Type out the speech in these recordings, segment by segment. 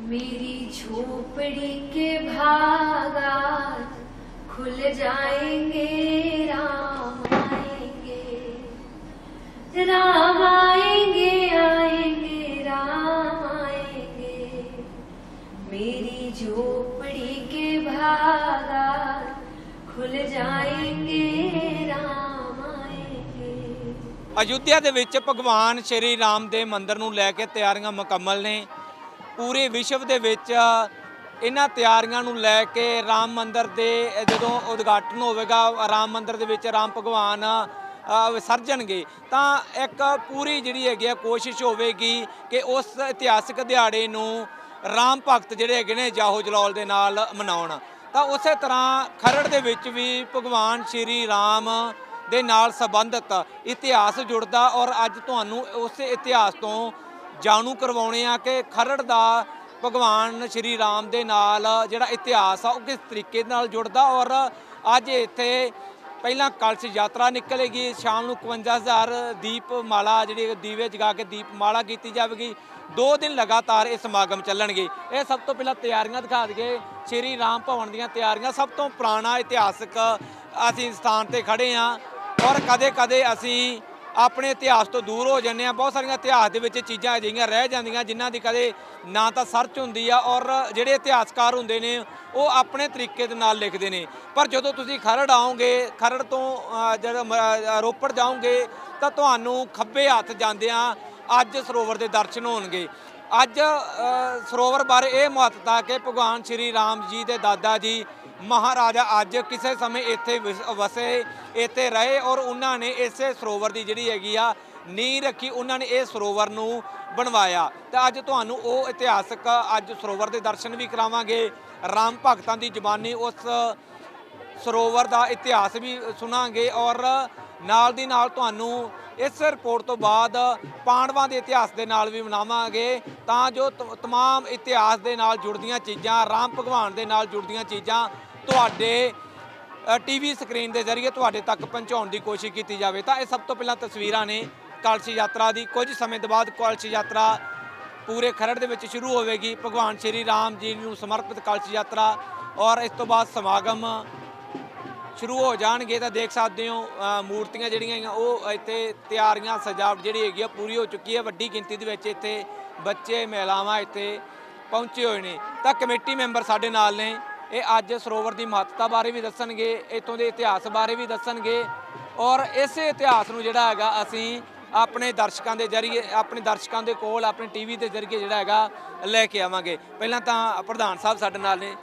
मेरी झोपड़ी के भागा खुल जाएंगे राम आएंगे राम आएंगे आएंगे राम आएंगे मेरी झोपड़ी के भागा खुल जाएंगे राम आएंगे ਅਯੁੱਧਿਆ ਦੇ ਵਿੱਚ ਭਗਵਾਨ ਸ਼੍ਰੀ ਰਾਮ ਦੇ ਮੰਦਿਰ ਨੂੰ ਲੈ ਕੇ ਤਿਆਰੀਆਂ ਮੁਕੰਮਲ ਨੇ ਪੂਰੇ ਵਿਸ਼ਵ ਦੇ ਵਿੱਚ ਇਹਨਾਂ ਤਿਆਰੀਆਂ ਨੂੰ ਲੈ ਕੇ ਰਾਮ ਮੰਦਰ ਦੇ ਜਦੋਂ ਉਦਘਾਟਨ ਹੋਵੇਗਾ, ਰਾਮ ਮੰਦਰ ਦੇ ਵਿੱਚ ਰਾਮ ਭਗਵਾਨ ਵਿਸਰਜਣਗੇ। ਤਾਂ ਇੱਕ ਪੂਰੀ ਜਿਹੜੀ ਹੈਗੀ ਆ ਕੋਸ਼ਿਸ਼ ਹੋਵੇਗੀ ਕਿ ਉਸ ਇਤਿਹਾਸਿਕ ਦਿਹਾੜੇ ਨੂੰ ਰਾਮ ਭਗਤ ਜਿਹੜੇ ਹੈਗੇ ਨੇ ਜਾਹੋ ਜਲਾਲ ਦੇ ਨਾਲ ਮਨਾਉਣ। ਤਾਂ ਉਸੇ ਤਰ੍ਹਾਂ ਖਰੜ ਦੇ ਵਿੱਚ ਵੀ ਭਗਵਾਨ ਸ਼੍ਰੀ ਰਾਮ ਦੇ ਨਾਲ ਸੰਬੰਧਿਤ ਇਤਿਹਾਸ ਜੁੜਦਾ ਔਰ ਅੱਜ ਤੁਹਾਨੂੰ ਉਸ ਇਤਿਹਾਸ ਤੋਂ ਜਾਣੂ ਕਰਵਾਉਣੇ ਆ ਕਿ ਖਰੜ ਦਾ ਭਗਵਾਨ ਸ਼੍ਰੀ ਰਾਮ ਦੇ ਨਾਲ ਜਿਹੜਾ ਇਤਿਹਾਸ ਆ, ਉਹ ਕਿਸ ਤਰੀਕੇ ਨਾਲ ਜੁੜਦਾ ਔਰ ਅੱਜ ਇੱਥੇ ਪਹਿਲਾਂ ਕਲਸ਼ ਯਾਤਰਾ ਨਿਕਲੇਗੀ, ਸ਼ਾਮ ਨੂੰ 51000 ਦੀਪ ਮਾਲਾ ਜਿਹੜੀ ਦੀਵੇ ਜਗਾ ਕੇ ਦੀਪ ਮਾਲਾ ਕੀਤੀ ਜਾਵੇਗੀ। ਦੋ ਦਿਨ ਲਗਾਤਾਰ ਇਹ ਸਮਾਗਮ ਚੱਲਣਗੇ। ਇਹ ਸਭ ਤੋਂ ਪਹਿਲਾਂ ਤਿਆਰੀਆਂ ਦਿਖਾ ਦਈਏ। ਸ਼੍ਰੀ ਰਾਮ ਭਵਨ ਦੀਆਂ ਤਿਆਰੀਆਂ ਸਭ ਤੋਂ ਪੁਰਾਣਾ ਇਤਿਹਾਸਕ ਅਸੀਂ ਸਥਾਨ ਤੇ ਖੜੇ ਆ ਔਰ ਕਦੇ-ਕਦੇ ਅਸੀਂ ਆਪਣੇ ਇਤਿਹਾਸ ਤੋਂ ਦੂਰ ਹੋ ਜਾਂਦੇ ਆ ਬਹੁਤ ਸਾਰੀਆਂ ਇਤਿਹਾਸ ਦੇ ਵਿੱਚ ਚੀਜ਼ਾਂ ਅਜਿਹੀਆਂ ਰਹਿ ਜਾਂਦੀਆਂ ਜਿਨ੍ਹਾਂ ਦੀ ਕਦੇ ਨਾ ਤਾਂ ਸਰਚ ਹੁੰਦੀ ਆ ਔਰ ਜਿਹੜੇ ਇਤਿਹਾਸਕਾਰ ਹੁੰਦੇ ਨੇ, ਉਹ ਆਪਣੇ ਤਰੀਕੇ ਦੇ ਨਾਲ ਲਿਖਦੇ ਨੇ। ਪਰ ਜਦੋਂ ਤੁਸੀਂ ਖਰੜ ਆਓਗੇ, ਖਰੜ ਤੋਂ ਜਦੋਂ ਰੋਪੜ ਜਾਓਗੇ, ਤਾਂ ਤੁਹਾਨੂੰ ਖੱਬੇ ਹੱਥ ਜਾਂਦਿਆਂ ਅੱਜ ਸਰੋਵਰ ਦੇ ਦਰਸ਼ਨ ਹੋਣਗੇ। ਅੱਜ ਸਰੋਵਰ ਬਾਰੇ ਇਹ ਮਹੱਤਤਾ ਕਿ ਭਗਵਾਨ ਸ਼੍ਰੀ ਰਾਮ ਜੀ ਦੇ ਦਾਦਾ ਜੀ ਮਹਾਰਾਜਾ ਅੱਜ ਕਿਸੇ ਸਮੇਂ ਇੱਥੇ ਵਿਸ- ਵਸੇ, ਇੱਥੇ ਰਹੇ ਔਰ ਉਹਨਾਂ ਨੇ ਇਸੇ ਸਰੋਵਰ ਦੀ ਜਿਹੜੀ ਹੈਗੀ ਆ ਨੀਂਹ ਰੱਖੀ, ਉਹਨਾਂ ਨੇ ਇਹ ਸਰੋਵਰ ਨੂੰ ਬਣਵਾਇਆ। ਤਾਂ ਅੱਜ ਤੁਹਾਨੂੰ ਉਹ ਇਤਿਹਾਸਕ ਅੱਜ ਸਰੋਵਰ ਦੇ ਦਰਸ਼ਨ ਵੀ ਕਰਾਵਾਂਗੇ। ਰਾਮ ਭਗਤਾਂ ਦੀ ਜ਼ੁਬਾਨੀ ਉਸ ਸਰੋਵਰ ਦਾ ਇਤਿਹਾਸ ਵੀ ਸੁਣਾਂਗੇ ਔਰ ਨਾਲ ਦੀ ਨਾਲ ਤੁਹਾਨੂੰ ਇਸ ਰਿਪੋਰਟ ਤੋਂ ਬਾਅਦ ਪਾਂਡਵਾਂ ਦੇ ਇਤਿਹਾਸ ਦੇ ਨਾਲ ਵੀ ਮਨਾਵਾਂਗੇ। ਤਾਂ ਜੋ ਤ- ਤਮਾਮ ਇਤਿਹਾਸ ਦੇ ਨਾਲ ਜੁੜਦੀਆਂ ਚੀਜ਼ਾਂ, ਰਾਮ ਭਗਵਾਨ ਦੇ ਨਾਲ ਜੁੜਦੀਆਂ ਚੀਜ਼ਾਂ ਤੁਹਾਡੇ ਟੀਵੀ ਸਕਰੀਨ ਦੇ ਜ਼ਰੀਏ ਤੁਹਾਡੇ ਤੱਕ ਪਹੁੰਚਾਉਣ ਦੀ ਕੋਸ਼ਿਸ਼ ਕੀਤੀ ਜਾਵੇ, ਤਾਂ ਇਹ ਸਭ ਤੋਂ ਪਹਿਲਾਂ ਤਸਵੀਰਾਂ ਨੇ ਕਲਸ਼ ਯਾਤਰਾ ਦੀ। ਕੁਝ ਸਮੇਂ ਤੋਂ ਬਾਅਦ ਕਲਸ਼ ਯਾਤਰਾ ਪੂਰੇ ਖਰੜ ਦੇ ਵਿੱਚ ਸ਼ੁਰੂ ਹੋਵੇਗੀ। ਭਗਵਾਨ ਸ਼੍ਰੀ ਰਾਮ ਜੀ ਨੂੰ ਸਮਰਪਿਤ ਕਲਸ਼ ਯਾਤਰਾ ਔਰ ਇਸ ਤੋਂ ਬਾਅਦ ਸਮਾਗਮ ਸ਼ੁਰੂ ਹੋ ਜਾਣਗੇ। ਤਾਂ ਦੇਖ ਸਕਦੇ ਹੋ ਮੂਰਤੀਆਂ ਜਿਹੜੀਆਂ ਹੈਗੀਆਂ, ਉਹ ਇੱਥੇ ਤਿਆਰੀਆਂ, ਸਜਾਵਟ ਜਿਹੜੀ ਹੈਗੀ ਆ, ਪੂਰੀ ਹੋ ਚੁੱਕੀ ਹੈ। ਵੱਡੀ ਗਿਣਤੀ ਦੇ ਵਿੱਚ ਇੱਥੇ ਬੱਚੇ, ਮਹਿਲਾਵਾਂ ਇੱਥੇ ਪਹੁੰਚੇ ਹੋਏ ਨੇ। ਤਾਂ ਕਮੇਟੀ ਮੈਂਬਰ ਸਾਡੇ ਨਾਲ ਨੇ। ਇਹ ਅੱਜ ਸਰੋਵਰ ਦੀ ਮਹੱਤਤਾ ਬਾਰੇ ਵੀ ਦੱਸਣਗੇ ਇੱਥੋਂ ਦੇ ਇਤਿਹਾਸ ਬਾਰੇ ਵੀ ਦੱਸਣਗੇ ਔਰ ਇਸੇ ਇਤਿਹਾਸ ਨੂੰ ਜਿਹੜਾ ਹੈਗਾ ਅਸੀਂ ਆਪਣੇ ਦਰਸ਼ਕਾਂ ਦੇ ਜ਼ਰੀਏ ਆਪਣੇ ਦਰਸ਼ਕਾਂ ਦੇ ਕੋਲ ਆਪਣੇ ਟੀਵੀ ਦੇ ਜ਼ਰੀਏ ਜਿਹੜਾ ਹੈਗਾ ਲੈ ਕੇ ਆਵਾਂਗੇ। ਪਹਿਲਾਂ ਤਾਂ ਪ੍ਰਧਾਨ ਸਾਹਿਬ ਸਾਡੇ ਨਾਲ ਨੇ।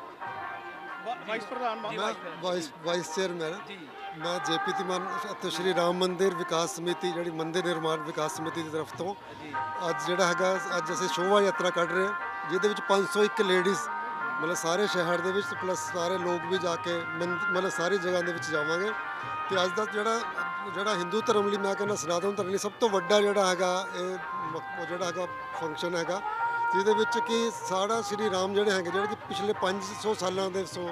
ਵਾਈਸ ਪ੍ਰਧਾਨ ਮੈਂ ਵਾਈਸ। ਵਾਈਸ ਚੇਅਰਮੈਨ ਜੀ। ਮੈਂ ਜੇਪੀ ਤਿਮਨ ਅਤੇ ਸ਼੍ਰੀ ਰਾਮ ਮੰਦਿਰ ਵਿਕਾਸ ਸਮਿਤੀ ਜਿਹੜੀ ਮੰਦਿਰ ਨਿਰਮਾਣ ਵਿਕਾਸ ਸਮਿਤੀ ਦੀ ਤਰਫ ਤੋਂ ਅੱਜ ਜਿਹੜਾ ਹੈਗਾ ਅੱਜ ਅਸੀਂ ਸ਼ੋਭਾ ਯਾਤਰਾ ਕੱਢ ਰਹੇ ਹਾਂ ਜਿਹਦੇ ਵਿੱਚ 501 ਲੇਡੀਜ਼ ਮਤਲਬ ਸਾਰੇ ਸ਼ਹਿਰ ਦੇ ਵਿੱਚ ਪਲੱਸ ਸਾਰੇ ਲੋਕ ਵੀ ਜਾ ਕੇ ਮੰਦ- ਮਤਲਬ ਸਾਰੀ ਜਗ੍ਹਾ ਦੇ ਵਿੱਚ ਜਾਵਾਂਗੇ। ਤੇ ਅੱਜ ਦਾ ਜਿਹੜਾ ਜਿਹੜਾ ਹਿੰਦੂ ਧਰਮ ਲਈ ਮੈਂ ਕਹਿੰਦਾ ਸਨਾਤਨ ਧਰਮ ਲਈ ਸਭ ਤੋਂ ਵੱਡਾ ਜਿਹੜਾ ਹੈਗਾ ਇਹ ਮ- ਉਹ ਜਿਹੜਾ ਹੈਗਾ ਫੰਕਸ਼ਨ ਹੈਗਾ ਜਿਹਦੇ ਵਿੱਚ ਕਿ ਸਾਡਾ ਸ਼੍ਰੀ ਰਾਮ ਜਿਹੜੇ ਹੈਗੇ ਜਿਹੜੇ ਕਿ ਪਿਛਲੇ 500 ਸਾਲਾਂ ਦੇ ਸੋ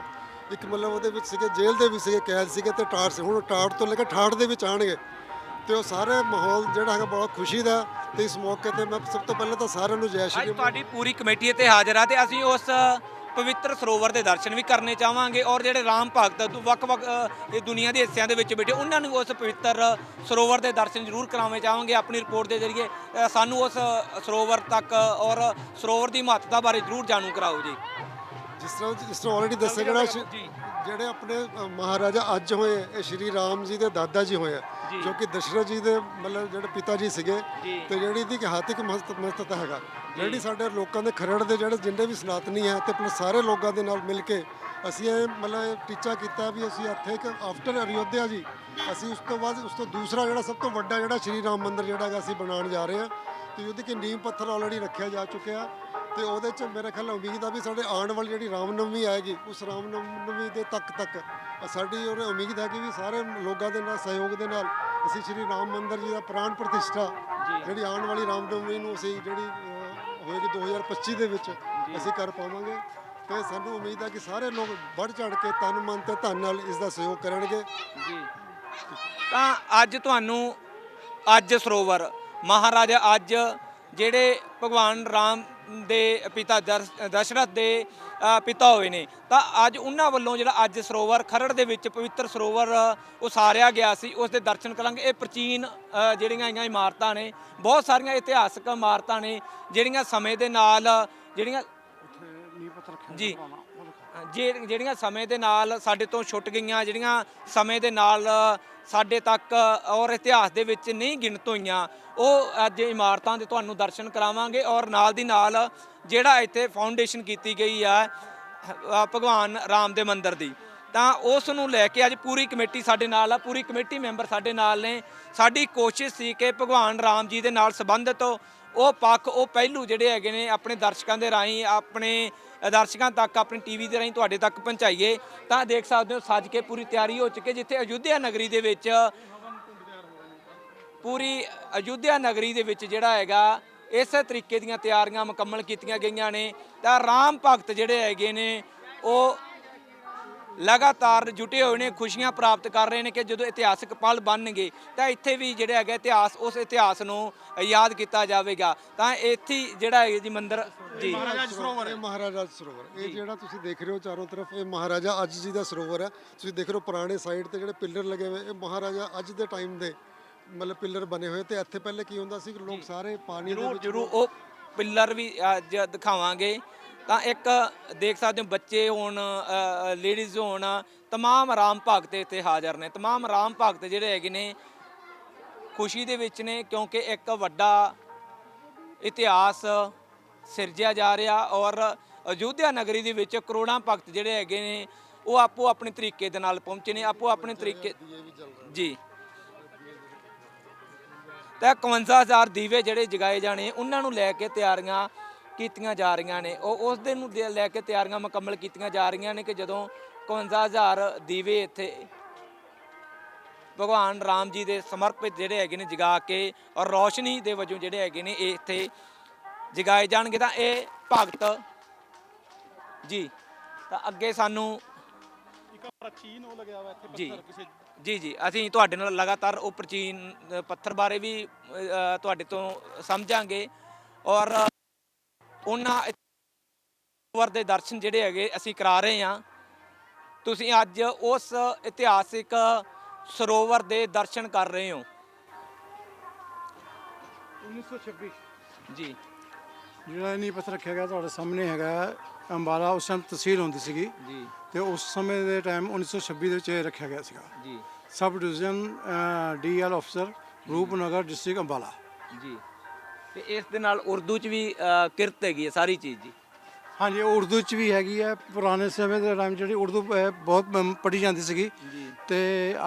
ਇੱਕ ਮਤਲਬ ਉਹਦੇ ਵਿੱਚ ਸੀਗੇ ਜੇਲ੍ਹ ਦੇ ਵੀ ਸੀਗੇ ਕੈਦ ਸੀਗੇ ਤੇ ਟਾੜ ਸੀ। ਹੁਣ ਉਹ ਟਾੜ ਤੋਂ ਲੈ ਕੇ ਠਾੜ ਦੇ ਵਿੱਚ ਆਣਗੇ ਤੇ ਉਹ ਸਾਰੇ ਮਾਹੌਲ ਜਿਹੜਾ ਹੈਗਾ ਬਹੁਤ ਖੁਸ਼ੀ ਦਾ ਤੇ ਇਸ ਮੌਕੇ ਤੇ ਮੈਂ ਸਭ ਤੋਂ ਪਹਿਲਾਂ ਤਾਂ ਸਾਰਿਆਂ ਨੂੰ ਜੈ ਅੱਜ ਸ਼੍ਰੀ ਤੁਹਾਡੀ ਪੂਰੀ ਕਮੇਟੀ ਇੱਥੇ ਹਾਜ਼ਰ ਆ ਤੇ ਅਸੀਂ ਉਸ ਪਵਿੱਤਰ ਸਰੋਵਰ ਦੇ ਦਰਸ਼ਨ ਵੀ ਕਰਨੇ ਚਾਹਾਂਗੇ ਔਰ ਜਿਹੜੇ ਰਾਮ ਭਗਤ ਦੁ- ਵੱਖ-ਵੱਖ ਇਹ ਦੁਨੀਆ ਦੇ ਹਿੱਸਿਆਂ ਦੇ ਵਿੱਚ ਬੈਠੇ ਉਹਨਾਂ ਨੂੰ ਉਸ ਪਵਿੱਤਰ ਸਰੋਵਰ ਦੇ ਦਰਸ਼ਨ ਜ਼ਰੂਰ ਕਰਾਉਣੇ ਚਾਹਾਂਗੇ ਆਪਣੀ ਰਿਪੋਰਟ ਦੇ ਜ਼ਰੀਏ ਸਾਨੂੰ ਉਸ ਸਰੋਵਰ ਤੱਕ ਔਰ ਸਰੋਵਰ ਦੀ ਮਹੱਤਤਾ ਬਾਰੇ ਜ਼ਰੂਰ ਜਾਣੂ ਕਰਾਓ ਜੀ ਜਿਸ ਤਰ੍ਹਾਂ ਜਿਸ ਤਰ੍ਹਾਂ ਆਲਰੇਡੀ ਦੱਸਿਆ ਜੀ ਜਿਹੜੇ ਆਪਣੇ ਮਹਾਰਾਜਾ ਅੱਜ ਹੋਏ ਇਹ ਸ਼੍ਰੀ ਰਾਮ ਜੀ ਦੇ ਦਾਦਾ ਜੀ ਹੋਏ ਜੀ। ਕਿ ਦਸ਼ਰਥ ਜੀ ਦੇ ਮਤਲਬ ਜਿਹੜੇ ਪਿਤਾ ਜੀ ਸੀਗੇ। ਤੇ ਜਿਹੜੀ ਦੀ ਇਤਿਹਾਸਿਕ ਮਹੱਤ- ਮਹੱਤਤਾ ਹੈਗਾ ਜਿਹੜੀ ਸਾਡੇ ਲੋਕਾਂ ਦੇ ਖਰੜ ਦੇ ਜਿਹੜੇ ਜਿੰਨੇ ਵੀ ਸਨਾਤਨੀ ਹੈ ਤੇ ਪਲੱਸ ਸਾਰੇ ਲੋਕਾਂ ਦੇ ਨਾਲ ਮਿਲ ਕੇ ਅਸੀਂ ਇਹ ਮਤਲਬ ਟੀਚਾ ਕੀਤਾ ਵੀ ਅਸੀਂ ਇੱਥੇ ਇੱਕ ਆਫਟਰ ਅਯੋਧਿਆ ਜੀ ਅਸੀਂ ਉਸ ਤੋਂ ਬਾਅਦ ਉਸ ਤੋਂ ਦੂਸਰਾ ਜਿਹੜਾ ਸਭ ਤੋਂ ਵੱਡਾ ਜਿਹੜਾ ਸ਼੍ਰੀ ਰਾਮ ਮੰਦਿਰ ਜਿਹੜਾ ਹੈਗਾ ਅਸੀਂ ਬਣਾਉਣ ਜਾ ਰਹੇ ਹਾਂ ਤੇ ਉਹਦੀ ਕਿ ਨੀਂਹ ਪੱਥਰ ਆਲਰੇਡੀ ਰੱਖਿਆ ਜਾ ਚੁੱਕਿਆ ਤੇ ਉਹਦੇ ਚ ਮੇਰੇ ਖਿਆਲ ਉਮੀਦ ਆ ਵੀ ਸਾਡੇ ਆਉਣ ਵਾਲੀ ਜਿਹੜੀ ਰਾਮਨਵਮੀ ਆਏਗੀ ਉਸ ਰਾਮਨਵਮੀ ਦੇ ਤੱਕ ਤੱਕ ਸਾਡੀ ਉਹ ਉਮੀਦ ਹੈ ਕਿ ਵੀ ਸਾਰੇ ਲੋਕਾਂ ਦੇ ਨਾਲ ਸਹਿਯੋਗ ਦੇ ਨਾਲ ਅਸੀਂ ਸ਼੍ਰੀ ਰਾਮ ਮੰਦਿਰ ਜੀ ਦਾ ਪ੍ਰਾਣ ਪ੍ਰਤਿਸ਼ਠਾ ਜਿਹੜੀ ਆਉਣ ਵਾਲੀ ਰਾਮਨਵਮੀ ਨੂੰ ਅਸੀਂ ਜਿਹੜੀ ਹੋਏਗੀ 2025 ਦੇ ਵਿੱਚ, ਅਸੀਂ ਕਰ ਪਾਵਾਂਗੇ। ਤੇ ਸਾਨੂੰ ਉਮੀਦ ਹੈ ਕਿ ਸਾਰੇ ਲੋਕ ਵੱਧ ਚੜ ਕੇ ਤਨ ਮਨ ਤੇ ਧਨ ਨਾਲ ਇਸ ਦਾ ਸਹਿਯੋਗ ਕਰਨਗੇ। ਜੀ। ਤਾਂ ਅੱਜ ਤੁਹਾਨੂੰ ਅੱਜ ਸਰੋਵਰ, ਮਹਾਰਾਜਾ ਅੱਜ ਜਿਹੜੇ ਭਗਵਾਨ ਰਾਮ ਦੇ ਪਿਤਾ ਦਰਸ਼- ਦਸ਼ਰਥ ਦੇ ਪਿਤਾ ਹੋਏ ਨੇ। ਤਾਂ ਅੱਜ ਉਹਨਾਂ ਵੱਲੋਂ ਜਿਹੜਾ ਅੱਜ ਸਰੋਵਰ ਖਰੜ ਦੇ ਵਿੱਚ ਪਵਿੱਤਰ ਸਰੋਵਰ ਉਸਾਰਿਆ ਗਿਆ ਸੀ, ਉਸ ਦੇ ਦਰਸ਼ਨ ਕਰਾਂਗੇ। ਇਹ ਪ੍ਰਾਚੀਨ ਜਿਹੜੀਆਂ ਹੈਗੀਆਂ ਇਮਾਰਤਾਂ ਨੇ, ਬਹੁਤ ਸਾਰੀਆਂ ਇਤਿਹਾਸਕ ਇਮਾਰਤਾਂ ਨੇ, ਜਿਹੜੀਆਂ ਸਮੇਂ ਦੇ ਨਾਲ, ਜਿਹੜੀਆਂ ਜੀ ਜੇ, ਜਿਹੜੀਆਂ ਸਮੇਂ ਦੇ ਨਾਲ ਸਾਡੇ ਤੋਂ ਛੁੱਟ ਗਈਆਂ, ਜਿਹੜੀਆਂ ਸਮੇਂ ਦੇ ਨਾਲ ਸਾਡੇ ਤੱਕ ਔਰ ਇਤਿਹਾਸ ਦੇ ਵਿੱਚ ਨਹੀਂ ਗਿਣਤ ਹੋਈਆਂ, ਉਹ ਅੱਜ ਇਮਾਰਤਾਂ ਦੇ ਤੁਹਾਨੂੰ ਦਰਸ਼ਨ ਕਰਾਵਾਂਗੇ ਔਰ ਨਾਲ ਦੀ ਨਾਲ ਜਿਹੜਾ ਇੱਥੇ ਫਾਊਂਡੇਸ਼ਨ ਕੀਤੀ ਗਈ ਆ ਭਗਵਾਨ ਰਾਮ ਦੇ ਮੰਦਿਰ ਦੀ। ਤਾਂ ਉਸ ਨੂੰ ਲੈ ਕੇ ਅੱਜ ਪੂਰੀ ਕਮੇਟੀ ਸਾਡੇ ਨਾਲ ਆ, ਪੂਰੀ ਕਮੇਟੀ ਮੈਂਬਰ ਸਾਡੇ ਨਾਲ ਨੇ। ਸਾਡੀ ਕੋਸ਼ਿਸ਼ ਸੀ ਕਿ ਭਗਵਾਨ ਰਾਮ ਜੀ ਦੇ ਨਾਲ ਸੰਬੰਧਿਤ ਉਹ ਪੱਖ, ਉਹ ਪਹਿਲੂ ਜਿਹੜੇ ਹੈਗੇ ਨੇ ਆਪਣੇ ਦਰਸ਼ਕਾਂ ਦੇ ਰਾਹੀਂ, ਆਪਣੇ ਦਰਸ਼ਕਾਂ ਤੱਕ, ਆਪਣੀ ਟੀਵੀ ਦੇ ਰਾਹੀਂ ਤੁਹਾਡੇ ਤੱਕ ਪਹੁੰਚਾਈਏ, ਤਾਂ ਦੇਖ ਸਕਦੇ ਹੋ ਸੱਜ ਕੇ ਪੂਰੀ ਤਿਆਰੀ ਹੋ ਚੁੱਕੀ ਜਿੱਥੇ ਅਯੁੱਧਿਆ ਨਗਰੀ ਦੇ ਵਿੱਚ ਪੂਰੀ ਅਯੁੱਧਿਆ ਨਗਰੀ ਦੇ ਵਿੱਚ ਜਿਹੜਾ ਹੈਗਾ, ਇਸੇ ਤਰੀਕੇ ਦੀਆਂ ਤਿਆਰੀਆਂ ਮੁਕੰਮਲ ਕੀਤੀਆਂ ਗਈਆਂ ਨੇ, ਤਾਂ ਰਾਮ ਭਗਤ ਜਿਹੜੇ ਹੈਗੇ ਨੇ, ਉਹ ਲਗਾਤਾਰ ਜੁਟੇ ਹੋਏ ਨੇ ਖੁਸ਼ੀਆਂ ਪ੍ਰਾਪਤ ਕਰ ਰਹੇ ਨੇ ਕਿ ਜਦੋਂ ਇਤਿਹਾਸਕ ਪਲ ਬਣਨਗੇ ਤਾਂ ਇੱਥੇ ਵੀ ਜਿਹੜਾ ਹੈਗਾ ਇਤਿਹਾਸ ਉਸ ਇਤਿਹਾਸ ਨੂੰ ਯਾਦ ਕੀਤਾ ਜਾਵੇਗਾ। ਤਾਂ ਇੱਥੇ ਜਿਹੜਾ ਹੈ ਜੀ ਮੰਦਿਰ ਜੀ। ਸਰੋਵਰ ਇਹ ਮਹਾਰਾਜਾ ਸਰੋਵਰ। ਇਹ ਜਿਹੜਾ ਤੁਸੀਂ ਦੇਖ ਰਹੇ ਹੋ ਚਾਰੋਂ ਤਰਫ ਇਹ ਮਹਾਰਾਜਾ ਅੱਜ ਜੀ ਦਾ ਸਰੋਵਰ ਹੈ। ਤੁਸੀਂ ਦੇਖ ਰਹੇ ਹੋ ਪੁਰਾਣੇ ਸਾਈਡ ਤੇ ਜਿਹੜੇ ਪਿੱਲਰ ਲੱਗੇ ਹੋਏ ਇਹ ਮਹਾਰਾਜਾ ਅੱਜ ਦੇ ਟਾਈਮ ਦੇ ਮਤਲਬ ਪਿੱਲਰ ਬਣੇ ਹੋਏ ਤੇ ਇੱਥੇ ਪਹਿਲੇ ਕੀ ਹੁੰਦਾ ਸੀ ਕਿ ਲੋਕ ਸਾਰੇ ਪਾਣੀ ਦੇ ਵਿੱਚ ਜਰੂਰ ਉਹ ਪਿੱਲਰ ਵੀ ਅੱਜ ਦਿਖਾਵਾਂਗੇ। ਤਾਂ ਇੱਕ ਦੇਖ ਸਕਦੇ ਹੋ ਬੱਚੇ ਹੋਣ ਲੇਡੀਜ਼ ਹੋਣ तमाम ਰਾਮ ਭਗਤ ਇੱਥੇ ਹਾਜ਼ਰ ਨੇ तमाम ਰਾਮ ਭਗਤ ਜਿਹੜੇ ਹੈਗੇ ਨੇ ਖੁਸ਼ੀ ਦੇ ਵਿੱਚ ਨੇ ਕਿਉਂਕਿ ਇੱਕ ਵੱਡਾ ਇਤਿਹਾਸ ਸਿਰਜਿਆ ਜਾ ਰਿਹਾ ਔਰ ਅਯੁੱਧਿਆ ਨਗਰੀ ਦੇ ਵਿੱਚ ਕਰੋੜਾਂ ਭਗਤ ਜਿਹੜੇ ਹੈਗੇ ਨੇ ਉਹ ਆਪੋ ਆਪਣੇ ਤਰੀਕੇ ਦੇ ਨਾਲ ਪਹੁੰਚੇ ਨੇ ਆਪੋ ਆਪਣੇ ਤਰੀਕੇ ਜੀ ਤਾਂ 51000 ਦੀਵੇ ਜਿਹੜੇ ਜਗਾਏ ਜਾਣੇ ਉਹਨਾਂ ਨੂੰ ਲੈ ਕੇ ਤਿਆਰੀਆਂ ਕੀਤੀਆਂ ਜਾ ਰਹੀਆਂ ਨੇ। ਉਹ ਉਸ ਦਿਨ ਨੂੰ ਦੇ- ਲੈ ਕੇ ਤਿਆਰੀਆਂ ਮੁਕੰਮਲ ਕੀਤੀਆਂ ਜਾ ਰਹੀਆਂ ਨੇ ਕਿ ਜਦੋਂ 51000 ਦੀਵੇ ਇੱਥੇ ਭਗਵਾਨ ਰਾਮ ਜੀ ਦੇ ਸਮਰਪਿਤ ਜਿਹੜੇ ਹੈਗੇ ਨੇ ਜਗਾ ਕੇ ਔਰ ਰੋਸ਼ਨੀ ਦੇ ਵਜੋਂ ਜਿਹੜੇ ਹੈਗੇ ਨੇ ਇਹ ਇੱਥੇ ਜਗਾਏ ਜਾਣਗੇ। ਤਾਂ ਇਹ ਭਗਤ ਜੀ ਤਾਂ ਅੱਗੇ ਸਾਨੂੰ ਇੱਕ ਪ੍ਰਾਚੀਨ ਉਹ ਲੱਗਿਆ ਹੋਇਆ ਇੱਥੇ ਜੀ। ਪੱਥਰ ਕਿਸੇ ਜੀ ਜੀ। ਅਸੀਂ ਤੁਹਾਡੇ ਨਾਲ ਲਗਾਤਾਰ ਉਹ ਪ੍ਰਾਚੀਨ ਅ, ਪੱਥਰ ਬਾਰੇ ਵੀ ਅ, ਤੁਹਾਡੇ ਤੋਂ ਸਮਝਾਂਗੇ। ਔਰ ਉਹਨਾਂ ਸਰੋਵਰ ਦੇ ਦਰਸ਼ਨ ਜਿਹੜੇ ਹੈਗੇ ਅਸੀਂ ਕਰਾ ਰਹੇ ਹਾਂ। ਤੁਸੀਂ ਅੱਜ ਉਸ ਇਤਿਹਾਸਿਕ ਸਰੋਵਰ ਦੇ ਦਰਸ਼ਨ ਕਰ ਰਹੇ ਹੋ। 1926 ਜੀ। ਜਿਹੜਾ ਨੀ ਪੱਥਰ ਰੱਖਿਆ ਗਿਆ ਤੁਹਾਡੇ ਸਾਹਮਣੇ ਹੈਗਾ ਅੰਬਾਲਾ ਉਸ ਟਾਈਮ ਤਹਿਸੀਲ ਹੁੰਦੀ ਸੀਗੀ। ਜੀ। ਤੇ ਉਸ ਸਮੇਂ ਦੇ ਟਾਈਮ 1926 ਦੇ ਵਿੱਚ ਇਹ ਰੱਖਿਆ ਗਿਆ ਸੀਗਾ। ਜੀ। ਸਬ ਡਿਵੀਜ਼ਨ ਡੀਐਲ ਅਫਸਰ ਰੂਪਨਗਰ ਡਿਸਟ੍ਰਿਕਟ ਅੰਬਾਲਾ। ਜੀ। ਤੇ ਇਸ ਦੇ ਨਾਲ ਉਰਦੂ ਚ ਵੀ ਅ, ਕਿਰਤ ਹੈਗੀ ਹੈ ਸਾਰੀ ਚੀਜ਼ ਜੀ ਹਾਂਜੀ ਉਹ ਉਰਦੂ ਚ ਵੀ ਹੈਗੀ ਹੈ। ਪੁਰਾਣੇ ਸਮੇਂ ਦੇ ਟਾਈਮ ਜਿਹੜੀ ਉਰਦੂ ਅਹ, ਬਹੁਤ ਪੜ੍ਹੀ ਜਾਂਦੀ ਸੀਗੀ। ਜੀ। ਤੇ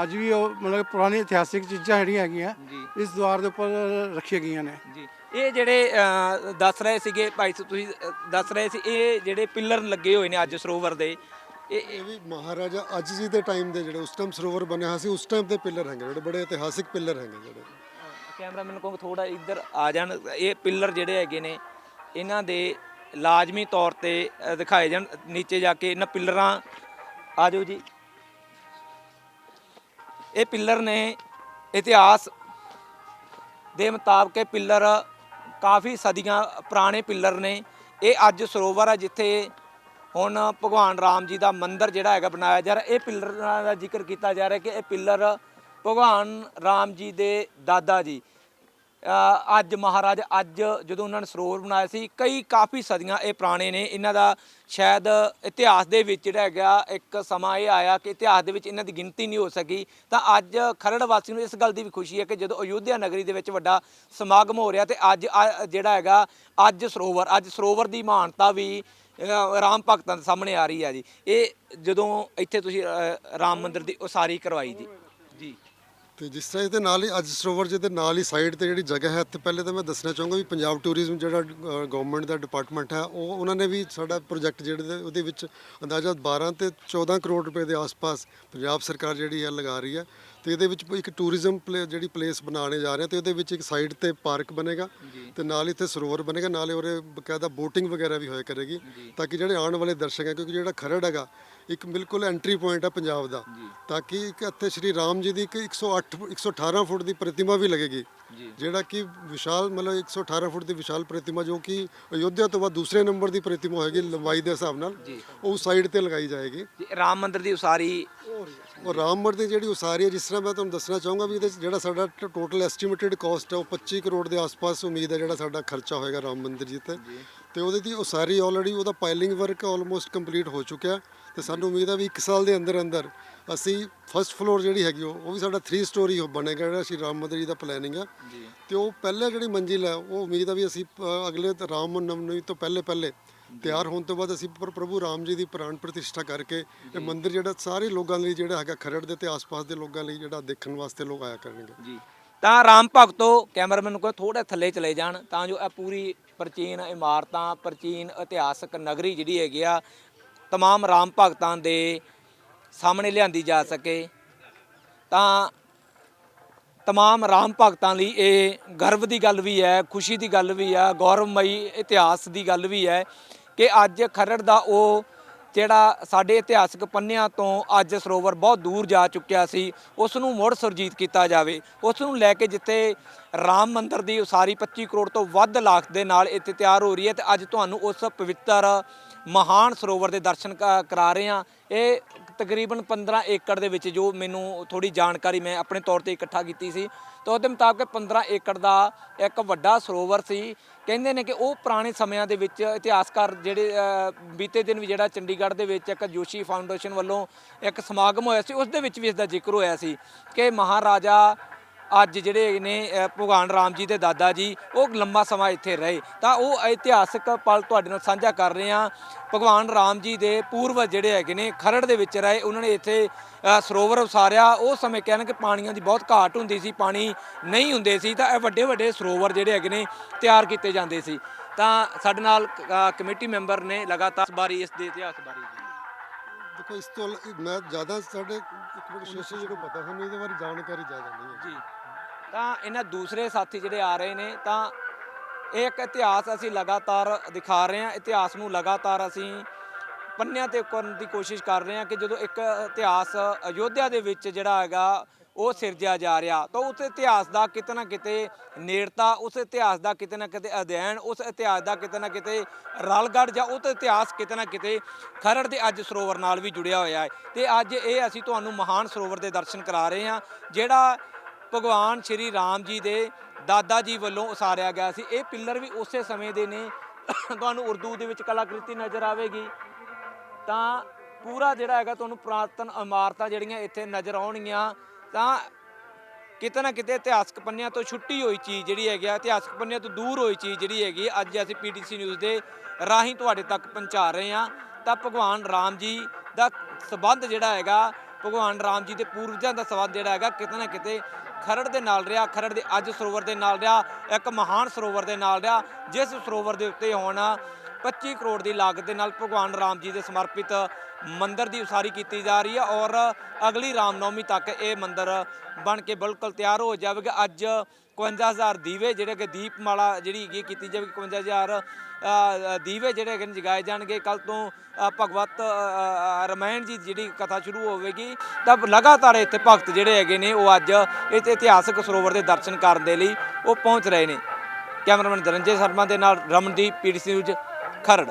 ਅੱਜ ਵੀ ਉਹ ਮਤਲਬ ਪੁਰਾਣੀ ਇਤਿਹਾਸਿਕ ਚੀਜ਼ਾਂ ਜਿਹੜੀਆਂ ਹੈਗੀਆਂ ਜੀ। ਇਸ ਦੁਆਰ ਦੇ ਉੱਪਰ ਰੱਖੀਆਂ ਗਈਆਂ ਨੇ। ਜੀ। ਇਹ ਜਿਹੜੇ ਅ, ਦੱਸ ਰਹੇ ਸੀਗੇ ਭਾਈ ਸਾਹਿਬ ਤੁਸੀਂ ਅ, ਦੱਸ ਰਹੇ ਸੀ ਇਹ ਜਿਹੜੇ ਪਿੱਲਰ ਲੱਗੇ ਹੋਏ ਨੇ ਅੱਜ ਸਰੋਵਰ ਦੇ ਇਹ ਇਹ ਵੀ ਮਹਾਰਾਜਾ ਅੱਜ ਜੀ ਦੇ ਟਾਈਮ ਦੇ ਜਿਹੜੇ ਉਸ ਟਾਈਮ ਸਰੋਵਰ ਬਣਿਆ ਹੋਇਆ ਸੀ ਉਸ ਟਾਈਮ ਦੇ ਪਿੱਲਰ ਹੈਗੇ ਜਿਹੜੇ ਬੜੇ ਇਤਿਹਾਸਿਕ ਪਿੱਲਰ ਹੈਗੇ ਜਿਹੜੇ। ਕੈਮਰਾਮੈਨ ਕਹੋ ਥੋੜਾ ਇੱਧਰ ਆ ਜਾਣ। ਇਹ ਪਿੱਲਰ ਜਿਹੜੇ ਹੈਗੇ ਨੇ ਇਹਨਾਂ ਦੇ ਲਾਜ਼ਮੀ ਤੌਰ ਤੇ ਅ, ਦਿਖਾਏ ਜਾਣ ਨੀਚੇ ਜਾ ਕੇ ਇਹਨਾਂ ਪਿੱਲਰਾਂ। ਆ ਜਾਓ ਜੀ। ਇਹ ਪਿੱਲਰ ਨੇ ਇਤਿਹਾਸ ਦੇ ਮੁਤਾਬਕ ਇਹ ਪਿੱਲਰ ਕਾਫੀ ਸਦੀਆਂ ਪੁਰਾਣੇ ਪਿੱਲਰ ਨੇ। ਇਹ ਅੱਜ ਸਰੋਵਰ ਆ ਜਿੱਥੇ ਹੁਣ ਭਗਵਾਨ ਰਾਮ ਜੀ ਦਾ ਮੰਦਿਰ ਜਿਹੜਾ ਹੈਗਾ ਬਣਾਇਆ ਜਾ ਰਿਹਾ। ਇਹ ਪਿੱਲਰਾਂ ਦਾ ਜ਼ਿਕਰ ਕੀਤਾ ਜਾ ਰਿਹਾ ਕਿ ਇਹ ਪਿੱਲਰ ਭਗਵਾਨ ਰਾਮ ਜੀ ਦੇ ਦਾਦਾ ਜੀ। ਅੱਜ ਮਹਾਰਾਜ ਅੱਜ ਜਦੋਂ ਉਹਨਾਂ ਨੇ ਸਰੋਵਰ ਬਣਾਇਆ ਸੀ, ਕਈ ਕਾਫੀ ਸਦੀਆਂ ਇਹ ਪੁਰਾਣੇ ਨੇ। ਇਹਨਾਂ ਦਾ ਸ਼ਾਇਦ ਇਤਿਹਾਸ ਦੇ ਵਿੱਚ ਜਿਹੜਾ ਹੈਗਾ, ਇੱਕ ਸਮਾਂ ਇਹ ਆਇਆ ਕਿ ਇਤਿਹਾਸ ਦੇ ਵਿੱਚ ਇਹਨਾਂ ਦੀ ਗਿਣਤੀ ਨਹੀਂ ਹੋ ਸਕੀ। ਤਾਂ ਅੱਜ ਖਰੜ ਵਾਸੀ ਨੂੰ ਇਸ ਗੱਲ ਦੀ ਵੀ ਖੁਸ਼ੀ ਹੈ ਕਿ ਜਦੋਂ ਅਯੁੱਧਿਆ ਨਗਰੀ ਦੇ ਵਿੱਚ ਵੱਡਾ ਸਮਾਗਮ ਹੋ ਰਿਹਾ ਤੇ ਅੱਜ ਆ- ਜਿਹੜਾ ਹੈਗਾ, ਅੱਜ ਸਰੋਵਰ ਅੱਜ ਸਰੋਵਰ ਦੀ ਮਹਾਨਤਾ ਵੀ ਰਾਮ ਭਗਤਾਂ ਦੇ ਸਾਹਮਣੇ ਆ ਰਹੀ ਹੈ ਜੀ। ਇਹ ਜਦੋਂ ਇੱਥੇ ਤੁਸੀਂ ਰਾਮ ਮੰਦਿਰ ਦੀ ਉਸਾਰੀ ਕਰਵਾਈ ਜੀ। ਜੀ। ਤੇ ਜਿਸ ਤਰ੍ਹਾਂ ਇਹਦੇ ਨਾਲ ਹੀ ਅੱਜ ਸਰੋਵਰ ਜੀ ਦੇ ਨਾਲ ਹੀ ਸਾਈਡ ਤੇ ਜਿਹੜੀ ਜਗ੍ਹਾ ਹੈ ਇੱਥੇ ਪਹਿਲੇ ਤਾਂ ਮੈਂ ਦੱਸਣਾ ਚਾਹੂੰਗਾ ਵੀ ਪੰਜਾਬ ਟੂਰਿਜ਼ਮ ਜਿਹੜਾ ਗਵਰਨਮੈਂਟ ਦਾ ਡਿਪਾਰਟਮੈਂਟ ਹੈ ਉਹ ਉਹਨਾਂ ਨੇ ਵੀ ਸਾਡਾ ਪ੍ਰੋਜੈਕਟ ਜਿਹੜੇ ਉਹਦੇ ਵਿੱਚ ਅੰਦਾਜ਼ਾ 12 ਤੇ 14 ਕਰੋੜ ਰੁਪਏ ਦੇ ਆਸ-ਪਾਸ ਪੰਜਾਬ ਸਰਕਾਰ ਜਿਹੜੀ ਹੈ ਲਗਾ ਰਹੀ ਹੈ। ਤੇ ਇਹਦੇ ਵਿੱਚ ਇੱਕ ਟੂਰਿਜ਼ਮ ਪਲੇ ਜਿਹੜੀ ਪਲੇਸ ਬਣਾਉਣੇ ਜਾ ਰਹੇ ਤੇ ਉਹਦੇ ਵਿੱਚ ਇੱਕ ਸਾਈਡ ਤੇ ਪਾਰਕ ਬਣੇਗਾ ਤੇ ਨਾਲ ਇੱਥੇ ਸਰੋਵਰ ਬਣੇਗਾ ਨਾਲੇ ਉਹਰੇ ਬਕਾਇਦਾ ਬੋਟਿੰਗ ਵਗੈਰਾ ਵੀ ਹੋਇਆ ਕਰੇਗੀ ਤਾਂ ਕਿ ਜਿਹੜੇ ਆਉਣ ਵਾਲੇ ਦਰਸ਼ਕ ਹੈ ਕਿਉਂਕਿ ਜਿਹੜਾ ਖਰੜ ਹੈਗਾ ਇੱਕ ਬਿਲਕੁਲ ਐਂਟਰੀ ਪੁਆਇੰਟ ਹੈ ਪੰਜਾਬ ਦਾ। ਤਾਂ ਕਿ ਇੱਕ ਇੱਥੇ ਸ਼੍ਰੀ ਰਾਮ ਜੀ ਦੀ ਇੱਕ 108 118 ਫੁੱਟ ਦੀ ਪ੍ਰਤਿਮਾ ਵੀ ਲੱਗੇਗੀ। ਜਿਹੜਾ ਕਿ ਵਿਸ਼ਾਲ ਮਤਲਬ 118 ਫੁੱਟ ਦੀ ਵਿਸ਼ਾਲ ਪ੍ਰਤਿਮਾ ਜੋ ਕਿ ਅਯੋਧਿਆ ਤੋਂ ਬਾਅਦ ਦੂਸਰੇ ਨੰਬਰ ਦੀ ਪ੍ਰਤਿਮਾ ਹੋਏਗੀ ਲੰਬਾਈ ਦੇ ਹਿਸਾਬ ਨਾਲ। ਉਹ ਸਾਈਡ ਤੇ ਲਗਾਈ ਜਾਏਗੀ। ਰਾਮ ਮੰਦਿਰ ਦੀ ਉਸਾਰੀ ਔਰ ਰਾਮ ਮੰਦਿਰ ਦੀ ਜਿਹੜੀ ਉਸਾਰੀ ਹੈ ਜਿਸ ਤਰ੍ਹਾਂ ਮੈਂ ਤੁਹਾਨੂੰ ਦੱਸਣਾ ਚਾਹੂੰਗਾ ਵੀ ਇਹਦੇ ਜਿਹੜਾ ਸਾਡਾ ਟੋਟਲ ਐਸਟੀਮੇਟਡ ਕਾਸਟ ਹੈ ਉਹ 25 ਕਰੋੜ ਦੇ ਆਸ-ਪਾਸ ਉਮੀਦ ਹੈ ਜਿਹੜਾ ਸਾਡਾ ਖਰਚਾ ਹੋਏਗਾ ਰਾਮ ਮੰਦਿਰ ਜੀ ਤੇ। ਤੇ ਉਹਦੇ ਦੀ ਉਸਾਰੀ ਆਲਰੇਡੀ ਉਹਦਾ ਪਾਈਲਿੰਗ ਵਰਕ ਆਲਮੋਸਟ ਕੰਪਲੀਟ ਹੋ ਚੁੱਕਿਆ ਤੇ ਸਾਨੂੰ ਉਮੀਦ ਹੈ ਵੀ 1 ਸਾਲ ਦੇ ਅੰਦਰ ਅੰਦਰ ਅਸੀਂ ਫਸਟ ਫਲੋਰ ਜਿਹੜੀ ਹੈਗੀ ਉਹ ਉਹ ਵੀ ਸਾਡਾ 3 ਸਟੋਰੀ ਬਣੇਗਾ ਜਿਹੜਾ ਸ਼੍ਰੀ ਰਾਮ ਮੰਦਿਰ ਜੀ ਦਾ ਪਲੈਨਿੰਗ ਹੈ ਤੇ ਉਹ ਪਹਿਲੇ ਜਿਹੜੀ ਮੰਜ਼ਿਲ ਹੈ ਉਹ ਉਮੀਦ ਹੈ ਵੀ ਅਸੀਂ ਅਗਲੇ ਰਾਮ ਨਵਮੀ ਤੋਂ ਪਹਿਲੇ ਪਹਿਲੇ ਤਿਆਰ ਹੋਣ ਤੋਂ ਬਾਅਦ ਅਸੀਂ ਪ੍ਰ- ਪ੍ਰਭੂ ਰਾਮ ਜੀ ਦੀ ਪ੍ਰਾਣ ਪ੍ਰਤਿਸ਼ਠਾ ਕਰਕੇ ਇਹ ਮੰਦਿਰ ਜਿਹੜਾ ਸਾਰੇ ਲੋਕਾਂ ਲਈ ਜਿਹੜਾ ਹੈਗਾ ਖਰੜ ਦੇ ਤੇ ਆਸ-ਪਾਸ ਦੇ ਲੋਕਾਂ ਲਈ ਜਿਹੜਾ ਦੇਖਣ ਵਾਸਤੇ ਲੋਕ ਆਇਆ ਕਰਨਗੇ। ਜੀ। ਤਾਂ ਰਾਮ ਭਗਤੋ ਕੈਮਰਾਮੈਨ ਨੂੰ ਕਹੋ ਥੋੜਾ ਥੱਲੇ ਚਲੇ ਜਾਣ, ਤਾਂ ਜੋ ਇਹ ਪੂਰੀ ਪ੍ਰਾਚੀਨ ਇਮਾਰਤਾਂ, ਪ੍ਰਾਚੀਨ ਇਤਿਹਾਸਕ ਨਗਰੀ ਜਿਹੜੀ ਹੈਗੀ ਆ, ਤਮਾਮ ਰਾਮ ਭਗਤਾਂ ਦੇ ਸਾਹਮਣੇ ਲਿਆਂਦੀ ਜਾ ਸਕੇ। ਤਾਂ ਤਮਾਮ ਰਾਮ ਭਗਤਾਂ ਲਈ ਇਹ ਗਰਵ ਦੀ ਗੱਲ ਵੀ ਹੈ, ਖੁਸ਼ੀ ਦੀ ਗੱਲ ਵੀ ਹੈ, ਗੌਰਵਮਈ ਇਤਿਹਾਸ ਦੀ ਗੱਲ ਵੀ ਹੈ ਕਿ ਅੱਜ ਖਰੜ ਦਾ ਉਹ ਜਿਹੜਾ ਸਾਡੇ ਇਤਿਹਾਸਕ ਪੰਨਿਆਂ ਤੋਂ ਅੱਜ ਸਰੋਵਰ ਬਹੁਤ ਦੂਰ ਜਾ ਚੁੱਕਿਆ ਸੀ ਉਸ ਨੂੰ ਮੁੜ ਸੁਰਜੀਤ ਕੀਤਾ ਜਾਵੇ। ਉਸ ਨੂੰ ਲੈ ਕੇ ਜਿੱਥੇ ਰਾਮ ਮੰਦਿਰ ਦੀ ਉਸਾਰੀ 25 ਕਰੋੜ ਤੋਂ ਵੱਧ ਲਾਖ ਦੇ ਨਾਲ ਇੱਥੇ ਤਿਆਰ ਹੋ ਰਹੀ ਹੈ ਤੇ ਅੱਜ ਤੁਹਾਨੂੰ ਉਸ ਪਵਿੱਤਰ ਮਹਾਨ ਸਰੋਵਰ ਦੇ ਦਰਸ਼ਨ ਕ- ਕਰਾ ਰਹੇ ਹਾਂ। ਇਹ ਤਕਰੀਬਨ 15 ਏਕੜ ਦੇ ਵਿੱਚ ਜੋ ਮੈਨੂੰ ਥੋੜੀ ਜਾਣਕਾਰੀ ਮੈਂ ਆਪਣੇ ਤੌਰ ਤੇ ਇਕੱਠਾ ਕੀਤੀ ਸੀ, ਤਾਂ ਉਹਦੇ ਮੁਤਾਬਕ 15 ਏਕੜ ਦਾ ਇੱਕ ਵੱਡਾ ਸਰੋਵਰ ਸੀ। ਕਹਿੰਦੇ ਨੇ ਕਿ ਉਹ ਪੁਰਾਣੇ ਸਮਿਆਂ ਦੇ ਵਿੱਚ ਇਤਿਹਾਸਕਾਰ ਜਿਹੜੇ ਬੀਤੇ ਦਿਨ ਵੀ ਜਿਹੜਾ ਚੰਡੀਗੜ੍ਹ ਦੇ ਵਿੱਚ ਇੱਕ ਜੋਸ਼ੀ ਫਾਊਂਡੇਸ਼ਨ ਵੱਲੋਂ ਇੱਕ ਸਮਾਗਮ ਹੋਇਆ ਸੀ, ਉਸ ਦੇ ਵਿੱਚ ਵੀ ਇਸ ਦਾ ਜ਼ਿਕਰ ਹੋਇਆ ਸੀ ਕਿ ਮਹਾਰਾਜਾ ਅੱਜ ਜਿਹੜੇ ਨੇ ਭਗਵਾਨ ਰਾਮ ਜੀ ਦੇ ਦਾਦਾ ਜੀ ਉਹ ਲੰਮਾ ਸਮਾਂ ਇੱਥੇ ਰਹੇ। ਤਾਂ ਉਹ ਇਤਿਹਾਸਕ ਪਲ ਤੁਹਾਡੇ ਨਾਲ ਸਾਂਝਾ ਕਰ ਰਹੇ ਹਾਂ। ਭਗਵਾਨ ਰਾਮ ਜੀ ਦੇ ਪੂਰਵਜ ਜਿਹੜੇ ਹੈਗੇ ਨੇ ਖਰੜ ਦੇ ਵਿੱਚ ਰਹੇ। ਉਹਨਾਂ ਨੇ ਇੱਥੇ ਸਰੋਵਰ ਉਸਾਰਿਆ। ਉਹ ਸਮੇਂ ਕਹਿਣ ਕਿ ਪਾਣੀਆਂ ਦੀ ਬਹੁਤ ਘਾਟ ਹੁੰਦੀ ਸੀ ਪਾਣੀ ਨਹੀਂ ਹੁੰਦੇ ਸੀ ਤਾਂ ਇਹ ਵੱਡੇ ਵੱਡੇ ਸਰੋਵਰ ਜਿਹੜੇ ਹੈਗੇ ਨੇ ਤਿਆਰ ਕੀਤੇ ਜਾਂਦੇ ਸੀ। ਤਾਂ ਸਾਡੇ ਨਾਲ ਕਮੇਟੀ ਮੈਂਬਰ ਨੇ ਲਗਾਤਾਰ ਇਸ ਬਾਰੇ ਇਸ ਦੇ ਇਤਿਹਾਸ ਬਾਰੇ ਦੇਖੋ ਇਸ ਤੋਂ ਮੈਂ ਜ਼ਿਆਦਾ ਸਾਡੇ ਸ਼ੇਸ਼ੇ ਜੀ ਨੂੰ ਪਤਾ ਸਾਨੂੰ ਇਹਦੇ ਬਾਰੇ ਜਾਣਕਾਰੀ ਜ਼ਿਆਦਾ ਨਹੀਂ ਹੈ। ਜੀ। ਤਾਂ ਇਹਨਾਂ ਦੂਸਰੇ ਸਾਥੀ ਜਿਹੜੇ ਆ ਰਹੇ ਨੇ, ਤਾਂ ਇਹ ਇੱਕ ਇਤਿਹਾਸ ਅਸੀਂ ਲਗਾਤਾਰ ਦਿਖਾ ਰਹੇ ਹਾਂ। ਇਤਿਹਾਸ ਨੂੰ ਲਗਾਤਾਰ ਅਸੀਂ ਪੰਨਿਆਂ ਤੇ ਕਰਨ ਦੀ ਕੋਸ਼ਿਸ਼ ਕਰ ਰਹੇ ਹਾਂ ਕਿ ਜਦੋਂ ਇੱਕ ਇਤਿਹਾਸ ਅਯੋਧਿਆ ਦੇ ਵਿੱਚ ਜਿਹੜਾ ਹੈਗਾ, ਉਹ ਸਿਰਜਿਆ ਜਾ ਰਿਹਾ, ਤਾਂ ਉਸ ਇਤਿਹਾਸ ਦਾ ਕਿਤੇ ਨਾ ਕਿਤੇ ਨੇੜਤਾ, ਉਸ ਇਤਿਹਾਸ ਦਾ ਕਿਤੇ ਨਾ ਕਿਤੇ ਅਧਿਐਨ, ਉਸ ਇਤਿਹਾਸ ਦਾ ਕਿਤੇ ਨਾ ਕਿਤੇ ਰਲਗੜ ਜਾਂ ਉਹ ਇਤਿਹਾਸ ਕਿਤੇ ਨਾ ਕਿਤੇ ਖਰੜ ਦੇ ਅੱਜ ਸਰੋਵਰ ਨਾਲ ਵੀ ਜੁੜਿਆ ਹੋਇਆ ਹੈ। ਤੇ ਅੱਜ ਇਹ ਅਸੀਂ ਤੁਹਾਨੂੰ ਮਹਾਨ ਸਰੋਵਰ ਦੇ ਦਰਸ਼ਨ ਕਰਾ ਰਹੇ ਹਾਂ, ਜਿਹੜਾ ਭਗਵਾਨ ਸ਼੍ਰੀ ਰਾਮ ਜੀ ਦੇ ਦਾਦਾ ਜੀ ਵੱਲੋਂ ਉਸਾਰਿਆ ਗਿਆ ਸੀ। ਇਹ ਪਿੱਲਰ ਵੀ ਉਸੇ ਸਮੇਂ ਦੇ ਨੇ। ਤੁਹਾਨੂੰ ਉਰਦੂ ਦੇ ਵਿੱਚ ਕਲਾਕ੍ਰਿਤੀ ਨਜ਼ਰ ਆਵੇਗੀ। ਤਾਂ ਪੂਰਾ ਜਿਹੜਾ ਹੈਗਾ ਤੁਹਾਨੂੰ ਪੁਰਾਤਨ ਇਮਾਰਤਾਂ ਜਿਹੜੀਆਂ ਇੱਥੇ ਨਜ਼ਰ ਆਉਣਗੀਆਂ। ਤਾਂ ਕਿਤੇ ਨਾ ਕਿਤੇ ਇਤਿਹਾਸਕ ਪੰਨਿਆਂ ਤੋਂ ਛੁੱਟੀ ਹੋਈ ਚੀਜ਼ ਜਿਹੜੀ ਹੈਗੀ ਆ, ਇਤਿਹਾਸਕ ਪੰਨਿਆਂ ਤੋਂ ਦੂਰ ਹੋਈ ਚੀਜ਼ ਜਿਹੜੀ ਹੈਗੀ ਅੱਜ ਅਸੀਂ ਪੀਟੀਸੀ ਨਿਊਜ਼ ਦੇ ਰਾਹੀਂ ਤੁਹਾਡੇ ਤੱਕ ਪਹੁੰਚਾ ਰਹੇ ਹਾਂ। ਤਾਂ ਭਗਵਾਨ ਰਾਮ ਜੀ ਦਾ ਸਬੰਧ ਜਿਹੜਾ ਹੈਗਾ ਭਗਵਾਨ ਰਾਮ ਜੀ ਦੇ ਪੂਰਵਜਾਂ ਦਾ ਸਬੰਧ ਜਿਹੜਾ ਹੈਗਾ ਕਿਤੇ ਨਾ ਕਿਤੇ ਖਰੜ ਦੇ ਨਾਲ ਰਿਹਾ, ਖਰੜ ਦੇ ਅੱਜ ਸਰੋਵਰ ਦੇ ਨਾਲ ਰਿਹਾ, ਇੱਕ ਮਹਾਨ ਸਰੋਵਰ ਦੇ ਨਾਲ ਰਿਹਾ, ਜਿਸ ਸਰੋਵਰ ਦੇ ਉੱਤੇ ਹੁਣ 25 ਕਰੋੜ ਦੀ ਲਾਗਤ ਦੇ ਨਾਲ ਭਗਵਾਨ ਰਾਮ ਜੀ ਦੇ ਸਮਰਪਿਤ ਮੰਦਿਰ ਦੀ ਉਸਾਰੀ ਕੀਤੀ ਜਾ ਰਹੀ ਹੈ ਔਰ ਅਗਲੀ ਰਾਮਨੌਮੀ ਤੱਕ ਇਹ ਮੰਦਿਰ ਬਣ ਕੇ ਬਿਲਕੁਲ ਤਿਆਰ ਹੋ ਜਾਵੇਗਾ। ਅੱਜ 51000 ਦੀਵੇ ਜਿਹੜੇ ਕਿ ਦੀਪਮਾਲਾ ਜਿਹੜੀ ਹੈਗੀ ਕੀਤੀ ਜਾਵੇਗੀ 51000 ਅ, ਦੀਵੇ ਜਿਹੜੇ ਹੈਗੇ ਨੇ ਜਗਾਏ ਜਾਣਗੇ। ਕੱਲ ਤੋਂ ਅ, ਭਗਵਤ ਰਮਾਇਣ ਜੀ ਦੀ ਜਿਹੜੀ ਕਥਾ ਸ਼ੁਰੂ ਹੋਵੇਗੀ ਤਾਂ ਲਗਾਤਾਰ ਇੱਥੇ ਭਗਤ ਜਿਹੜੇ ਹੈਗੇ ਨੇ ਉਹ ਅੱਜ ਇਸ ਇਤਿਹਾਸਕ ਸਰੋਵਰ ਦੇ ਦਰਸ਼ਨ ਕਰਨ ਦੇ ਲਈ ਉਹ ਪਹੁੰਚ ਰਹੇ ਨੇ। ਕੈਮਰਾਮੈਨ ਦਰੰਜੇ ਸ਼ਰਮਾ ਦੇ ਨਾਲ ਰਮਨਦੀਪ ਪੀਡੀਸੀ ਨਿਊਜ਼ ਖਰੜ।